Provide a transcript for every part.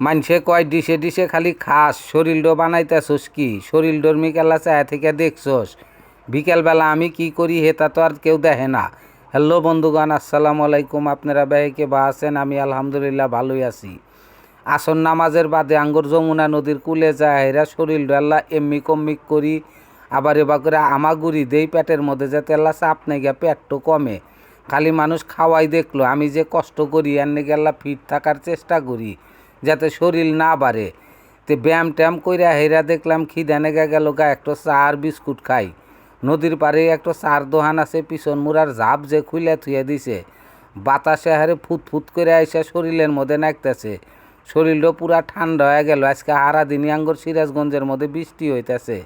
মানুষে কয় ডিশে ডিশে খালি খাস শরীরও বানাইতেছস কি? শরীর ডর্মি কেলা চায় থেকে দেখছস। বিকেলবেলা আমি কি করি হেতা তো আর কেউ দেখে না। হ্যালো বন্ধুগণ, আসসালামু আলাইকুম। আপনারা বেহেকে বা আছেন? আমি আলহামদুলিল্লাহ ভালোই আছি। আসন নামাজের বাদে আঙ্গুর যমুনা নদীর কুলে যায় হেরা শরীর ডাল্লা এমনি কম্মিক করি। আবার এবার করে আমাগুড়ি দেই পেটের মধ্যে যাতে আল্লাহ চাপ নেই গিয়া পেটটো কমে। খালি মানুষ খাওয়াই দেখল, আমি যে কষ্ট করি এনে গেল্লা ফিট থাকার চেষ্টা করি। যাতে শরীর না বাড়ে। তে ব্যায়াম ট্যাম কইরা হেরা দেখলাম খিদে নেগা গেল, গা একটা চা আর বিস্কুট খাই। নদীর পাড়ে একটা চার দোহান আছে, পিছন মুড়ার ঝাপ যে খুলে থুয়ে দিছে। বাতাসে হারে ফুত ফুট করে আইসা শরীরের মধ্যে নাকতেছে শরীরটা পুরা ঠান্ডা হয়ে গেল, আজকে হারা দিনই আঙ্গুর সিরাজগঞ্জের মধ্যে বৃষ্টি হইতেছে।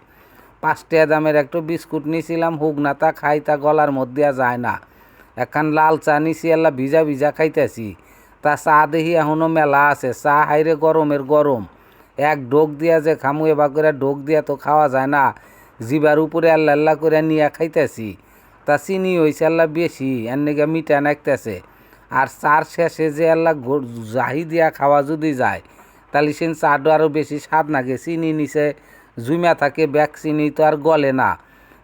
পাঁচটা দামের একটা বিস্কুট নিছিলাম, হুক না তা খাই তা গলার মধ্যে যায় না। এখন লাল চা নিছি এল্লা ভিজা ভিজা খাইতেছি। তা চা দেখি এখনও মেলা আছে। চা হাইরে গরমের গরম। এক ডোক দিয়া যে খামু, এবার করে ডোক দিয়া তো খাওয়া যায় না। জিবার উপরে আল্লাহ আল্লাহ করে নিয়ে খাইতেছি। তা চিনি হয়েছে আল্লাহ বেশি, এর নিকে মিঠা নাকতেছে আর চার শেষে যে আল্লাহ জাহি দিয়া খাওয়া যদি যায়, তাহলে সে চাটা আরও বেশি স্বাদ নাগে। চিনি নিচে জুমিয়া থাকে, ব্যাগ চিনি তো আর গলে না।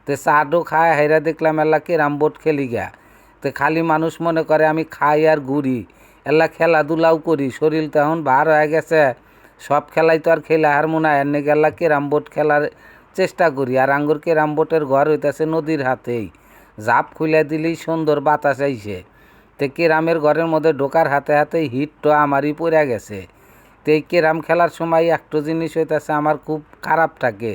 তো চাটো খায়, হাইরা দেখলাম এল্লা কেরাম বোর্ড খেলি গা তো খালি মানুষ মনে করে আমি খাই আর ঘুরি। এল্লা খেলাধুলাও করি, শরীর তখন ভার হয়ে গেছে। সব খেলাই তো আর খেলে আর মনে হয়, এনে গেলা কেরাম বোর্ড খেলার চেষ্টা করি। আর আঙ্গুর কেরাম বোর্ডের ঘর হইতেছে নদীর হাতেই। জাপ খুলে দিলেই সুন্দর বাতাস আইসে তে কেরামের ঘরের মধ্যে ঢোকার হাতে হাতে হিটটা আমারই পড়ে গেছে। তো এই কেরাম খেলার সময় একটা জিনিস হইতেছে, আমার খুব খারাপ থাকে।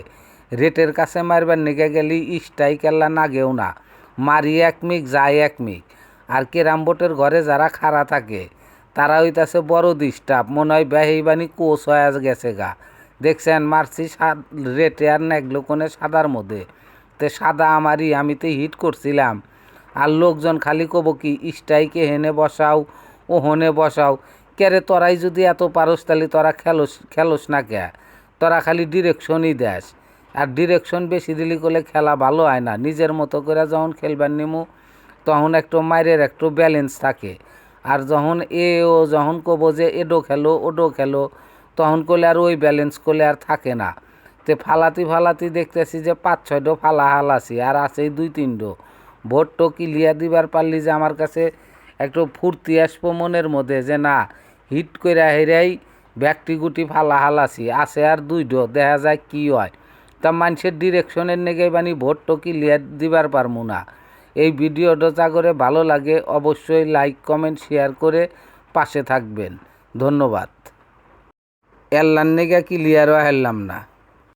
রেটের কাছে মারবার নিগে গেলি ইস্টাই কেল্লা নাগেও না। মারি এক মিক যায় এক মিক। আর কেরাম বোর্ডের ঘরে যারা খাড়া থাকে তারা হইতাছে বড় ডিস্টার্ব মনে হয় বেহিবানি কোচ হয়ে গেছে গা। দেখছেন, মারছি সাদ, রেটে আর নেগলো কোনে সাদার মধ্যে। তে সাদা আমারই, আমি তো হিট করছিলাম। আর লোকজন খালি কব কি স্টাইকে হেনে বসাও ও হনে বসাও কেরে তোরাই যদি এত পারস, তাহলে তোরা খেলোস খেলোস না কে? তোরা খালি ডিরেকশনই দেস। আর ডিরেকশন বেশি দিলি করলে খেলা ভালো হয় না। নিজের মতো করে যখন খেলবার নিমু, তখন একটু মায়ের একটু ব্যালেন্স থাকে। আর যখন এ ও যখন কব যে এডো খেলো, ওডো খেলো, তখন করলে আর ওই ব্যালেন্স করলে আর থাকে না। তে ফালাতি ফালাতি দেখতেছি যে পাঁচ ছয়ডো ফালা হাল আছি, আর আছেই দুই তিনডো ভোটটো ক্লিয়ার দিবার পারলি যে আমার কাছে একটু ফুর্তি আসব মনের মধ্যে যে না, হিট করে হেরাই ব্যাগটি গুটি ফালা আছি, আছে আর দুই ডো, দেখা যায় কি হয়। তা মানুষের ডিরেকশনের নেগে বানি ভোটটো ক্লিয়ার দিবার পারমু না। এই ভিডিওটা করে ভালো লাগে অবশ্যই লাইক, কমেন্ট, শেয়ার করে পাশে থাকবেন। ধন্যবাদ। এল্লার কি লিয়ারও হেললাম না।